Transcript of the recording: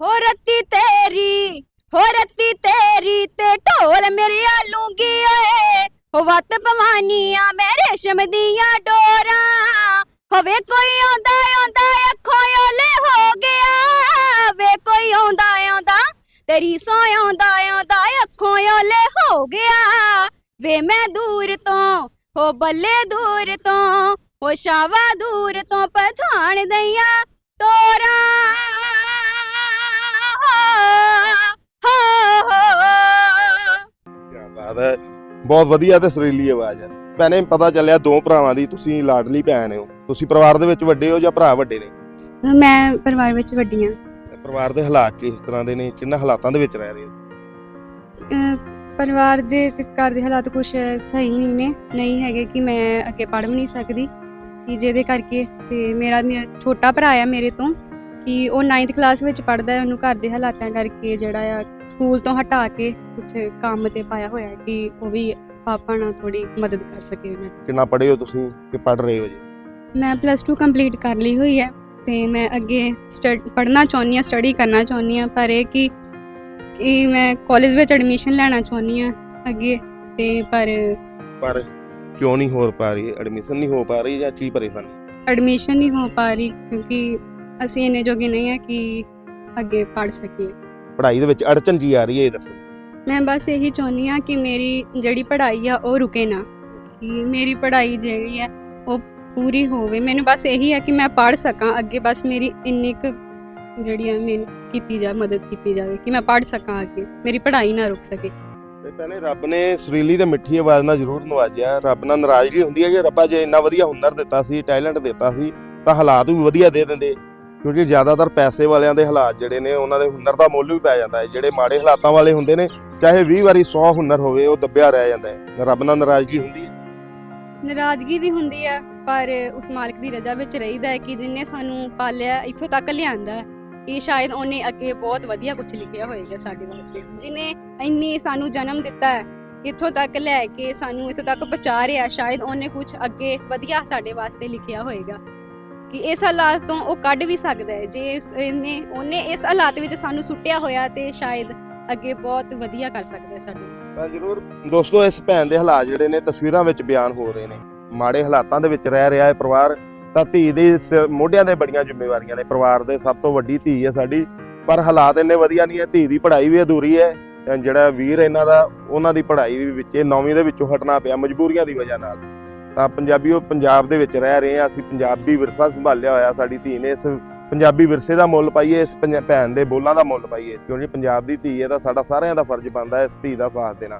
ਹੋ ਰੱਤੀ ਤੇਰੀ, ਹੋ ਰੱਤੀ ਤੇਰੀ ਤੇ ਢੋਲ ਮੇਰੇ ਲੂੰਗੀ ਓਏ ਹੋ ਵੱਤ ਪਵਾਨੀਆਂ ਮੈਂ ਰੇਸ਼ਮ ਦੀਆਂ ਡੋਰਾਂ, ਹੋਵੇ ਕੋਈ ਆਉਂਦਾ ਆਉਂਦਾ ਅੱਖੋਂ ਓਲੇ ਹੋ ਗਿਆ। ਵੇ ਕੋਈ ਆਉਂਦਾ ਆਉਂਦਾ, ਤੇਰੀ ਸੋ ਆਉਂਦਾ ਆਉਂਦਾ ਅੱਖੋਂ ਓਲੇ ਹੋ ਗਿਆ। ਵੇ ਮੈਂ ਦੂਰ ਤੋਂ, ਹੋ ਬੱਲੇ ਦੂਰ ਤੋਂ, ਹੋ ਸ਼ਾਵਾ ਦੂਰ ਤੋਂ ਪਛਾਣ ਦਈਆਂ ਤੋਰਾ। ਬਾਤ ਹੈ। ਬਹੁਤ ਵਧੀਆ ਤੇ ਸੁਰੀਲੀ ਆਵਾਜ਼ ਹੈ। ਭੈਣੇ ਪਤਾ ਚੱਲਿਆ ਦੋ ਭਰਾਵਾਂ ਦੀ ਤੁਸੀਂ ਲਾਡਲੀ ਭੈਣ ਹੋ। ਤੁਸੀਂ ਪਰਿਵਾਰ ਦੇ ਵਿੱਚ ਵੱਡੇ ਹੋ ਜਾਂ ਭਰਾ ਵੱਡੇ ਨੇ? ਮੈਂ ਪਰਿਵਾਰ ਵਿੱਚ ਵੱਡੀ ਹਾਂ। ਪਰਿਵਾਰ ਦੇ ਹਾਲਾਤ ਕਿਸ ਤਰ੍ਹਾਂ ਦੇ ਨੇ? ਕਿੰਨਾ ਹਾਲਾਤਾਂ ਦੇ ਵਿੱਚ ਰਹਿ ਰਹੇ ਹੋ? ਪਰਿਵਾਰ ਦੇ ਤੇ ਘਰ ਦੇ ਹਾਲਾਤ ਕੁਝ ਸਹੀ ਨਹੀਂ ਨੇ। ਨਹੀਂ ਹੈਗੇ ਕਿ ਮੈਂ ਅੱਗੇ ਪੜ੍ਹ ਵੀ ਨਹੀਂ ਸਕਦੀ। ਕਿ ਜਿਹਦੇ ਕਰਕੇ ਤੇ ਮੇਰਾ ਮੇਰਾ ਛੋਟਾ ਭਰਾ ਆ ਮੇਰੇ ਤੋਂ। ਕਿ ਉਹ 9th ਕਲਾਸ ਵਿੱਚ ਪੜ੍ਹਦਾ ਹੈ ਉਹਨੂੰ ਘਰ ਦੇ ਹਾਲਾਤਾਂ ਕਰਕੇ ਜਿਹੜਾ ਆ ਸਕੂਲ ਤੋਂ ਹਟਾ ਕੇ ਕੁਝ ਕੰਮ ਤੇ ਪਾਇਆ ਹੋਇਆ ਹੈ ਕਿ ਉਹ ਵੀ ਪਾਪਾ ਨਾਲ ਥੋੜੀ ਮਦਦ ਕਰ ਸਕੇ ਉਹਨਾਂ ਦੀ। ਕਿੰਨਾ ਪੜ੍ਹੇ ਹੋ ਤੁਸੀਂ ਕਿ ਪੜ੍ਹ ਰਹੇ ਹੋ ਜੀ? ਮੈਂ ਪਲੱਸ 2 ਕੰਪਲੀਟ ਕਰ ਲਈ ਹੋਈ ਹੈ ਤੇ ਮੈਂ ਅੱਗੇ ਸਟੱਡ ਪੜ੍ਹਨਾ ਚਾਹੁੰਦੀ ਹਾਂ ਸਟੱਡੀ ਕਰਨਾ ਚਾਹੁੰਦੀ ਹਾਂ ਪਰ ਇਹ ਕਿ ਕਿ ਮੈਂ ਕਾਲਜ ਵਿੱਚ ਐਡਮਿਸ਼ਨ ਲੈਣਾ ਚਾਹੁੰਦੀ ਹਾਂ ਅੱਗੇ ਤੇ ਪਰ ਪਰ ਕਿਉਂ ਨਹੀਂ ਹੋ ਪਾ ਰਹੀ? ਐਡਮਿਸ਼ਨ ਨਹੀਂ ਹੋ ਪਾ ਰਹੀ ਜਾਂ ਕੀ ਪਰੇਸ਼ਾਨੀ? ਐਡਮਿਸ਼ਨ ਨਹੀਂ ਹੋ ਪਾ ਰਹੀ ਕਿਉਂਕਿ ਅਸੀਂ ਇੰਨੇ ਜੋਗੇ ਨਹੀਂ ਹਾਂ ਕਿ ਅੱਗੇ ਪੜ੍ਹ ਸਕੀਏ। ਪੜ੍ਹਾਈ ਦੇ ਵਿੱਚ ਅੜਚਨ ਕੀ ਆ ਰਹੀ ਹੈ ਇਹ ਦੱਸੋ। ਮੈਂ ਬਸ ਇਹੀ ਚਾਹੁੰਦੀ ਹਾਂ ਕਿ ਮੇਰੀ ਜਿਹੜੀ ਪੜ੍ਹਾਈ ਆ ਉਹ ਰੁਕੇ ਨਾ। ਕਿ ਮੇਰੀ ਪੜ੍ਹਾਈ ਜਿਹੜੀ ਹੈ ਉਹ ਪੂਰੀ ਹੋਵੇ। ਮੈਨੂੰ ਬਸ ਇਹੀ ਹੈ ਕਿ ਮੈਂ ਪੜ੍ਹ ਸਕਾਂ। ਅੱਗੇ ਬਸ ਮੇਰੀ ਇੰਨੀ ਕੁ ਜਿਹੜੀ ਆ ਮੈਨੂੰ ਕੀਤੀ ਜਾ ਮਦਦ ਕੀਤੀ ਜਾਵੇ ਕਿ ਮੈਂ ਪੜ੍ਹ ਸਕਾਂ ਅੱਗੇ। ਮੇਰੀ ਪੜ੍ਹਾਈ ਨਾ ਰੁਕ ਸਕੇ। ਤੇ ਭੈਣੇ ਰੱਬ ਨੇ ਸੁਰੀਲੀ ਤੇ ਮਿੱਠੀ ਆਵਾਜ਼ ਨਾਲ ਜ਼ਰੂਰ ਨਵਾਜਿਆ। ਰੱਬ ਨਾਲ ਨਾਰਾਜ਼ਗੀ ਹੁੰਦੀ ਹੈ ਕਿ ਰੱਬਾ ਜੇ ਇੰਨਾ ਵਧੀਆ ਹੁਨਰ ਦਿੱਤਾ ਸੀ ਟੈਲੈਂਟ ਦਿੱਤਾ ਸੀ ਤਾਂ ਹਾਲਾਤ ਵੀ ਵਧੀਆ ਦੇ ਦਿੰਦੇ। ਕਿਉਂਕਿ ਜ਼ਿਆਦਾਤਰ ਪੈਸੇ ਵਾਲਿਆਂ ਦੇ ਹਾਲਾਤ ਜਿਹੜੇ ਨੇ, ਉਹਨਾਂ ਦੇ ਹੁਨਰ ਦਾ ਮੁੱਲ ਵੀ ਪੈ ਜਾਂਦਾ ਹੈ। ਜਿਹੜੇ ਮਾੜੇ ਹਾਲਾਤਾਂ ਵਾਲੇ ਹੁੰਦੇ ਨੇ, ਚਾਹੇ 20 ਵਾਰੀ 100 ਹੁਨਰ ਹੋਵੇ, ਉਹ ਦੱਬਿਆ ਰਹਿ ਜਾਂਦਾ ਹੈ। ਰੱਬ ਨਾਲ ਨਾਰਾਜ਼ਗੀ ਹੁੰਦੀ ਹੈ। ਨਾਰਾਜ਼ਗੀ ਵੀ ਹੁੰਦੀ ਹੈ, ਪਰ ਉਸ ਮਾਲਕ ਦੀ ਰਜ਼ਾ ਵਿੱਚ ਰਹੀਦਾ ਹੈ ਕਿ ਜਿਨੇ ਸਾਨੂੰ ਪਾਲਿਆ, ਇੱਥੋਂ ਤੱਕ ਲਿਆਂਦਾ ਹੈ। ਇਹ ਸ਼ਾਇਦ ਉਹਨੇ ਅੱਗੇ ਬਹੁਤ ਵਧੀਆ ਕੁਝ ਲਿਖਿਆ ਹੋਏਗਾ ਸਾਡੇ ਵਾਸਤੇ। ਜਿਨੇ ਇੰਨੀ ਸਾਨੂੰ ਜਨਮ ਦਿੱਤਾ ਹੈ, ਇੱਥੋਂ ਤੱਕ ਲੈ ਕੇ ਸਾਨੂੰ ਇੱਥੋਂ ਤੱਕ ਪਹੁੰਚਾ ਰਿਹਾ, ਸ਼ਾਇਦ ਉਹਨੇ ਕੁਝ ਅੱਗੇ ਵਧੀਆ ਸਾਡੇ ਵਾਸਤੇ ਲਿਖਿਆ ਹੋਏਗਾ। ਕਿ ਇਸ ਹਾਲਾਤ ਤੋਂ ਉਹ ਕੱਢ ਵੀ ਸਕਦਾ ਹੈ। ਜੇ ਇਹਨੇ, ਉਹਨੇ ਇਸ ਹਾਲਾਤ ਵਿੱਚ ਸਾਨੂੰ ਸੁੱਟਿਆ ਹੋਇਆ ਤੇ ਸ਼ਾਇਦ ਅੱਗੇ ਬਹੁਤ ਵਧੀਆ ਕਰ ਸਕਦਾ ਹੈ ਸਾਡੇ। ਜ਼ਰੂਰ, ਦੋਸਤੋ, ਇਸ ਭੈਣ ਦੇ ਹਾਲਾਤ ਜਿਹੜੇ ਨੇ ਤਸਵੀਰਾਂ ਵਿੱਚ ਬਿਆਨ ਹੋ ਰਹੇ ਨੇ। ਮਾੜੇ ਹਾਲਾਤਾਂ ਦੇ ਵਿੱਚ ਰਹਿ ਰਿਹਾ ਹੈ ਪਰਿਵਾਰ, ਤਾਂ ਧੀ ਦੇ ਮੋਢਿਆਂ ਦੇ ਬੜੀਆਂ ਜ਼ਿੰਮੇਵਾਰੀਆਂ ਨੇ। ਪਰਿਵਾਰ ਦੇ ਸਭ ਤੋਂ ਵੱਡੀ ਧੀ ਹੈ ਸਾਡੀ, ਪਰ ਹਾਲਾਤ ਇੰਨੇ ਵਧੀਆ ਨਹੀਂ ਹੈ। ਧੀ ਦੀ ਪੜ੍ਹਾਈ ਵੀ ਅਧੂਰੀ ਹੈ ਜਿਹੜਾ ਵੀਰ ਇਹਨਾਂ ਦਾ, ਉਹਨਾਂ ਦੀ ਪੜ੍ਹਾਈ ਵੀ ਵਿੱਚੇ ਨੌਵੀਂ ਦੇ ਵਿੱਚੋਂ ਹਟਣਾ ਪਿਆ ਮਜਬੂਰੀਆਂ ਦੀ ਵਜ੍ਹਾ ਨਾਲ। ਤਾਂ ਪੰਜਾਬੀ ਉਹ ਪੰਜਾਬ ਦੇ ਵਿੱਚ ਰਹਿ ਰਹੇ ਹਾਂ ਅਸੀਂ ਪੰਜਾਬੀ ਵਿਰਸਾ ਸੰਭਾਲਿਆ ਹੋਇਆ ਸਾਡੀ ਧੀ ਨੇ, ਇਸ ਪੰਜਾਬੀ ਵਿਰਸੇ ਦਾ ਮੁੱਲ ਪਾਈਏ, ਇਸ ਪੰਜਾ- ਭੈਣ ਦੇ ਬੋਲਾਂ ਦਾ ਮੁੱਲ ਪਾਈਏ, ਕਿਉਂਕਿ ਪੰਜਾਬ ਦੀ ਧੀ ਹੈ ਤਾਂ ਸਾਡਾ ਸਾਰਿਆਂ ਦਾ ਫਰਜ਼ ਬਣਦਾ ਹੈ ਇਸ ਧੀ ਦਾ ਸਾਥ ਦੇਣਾ।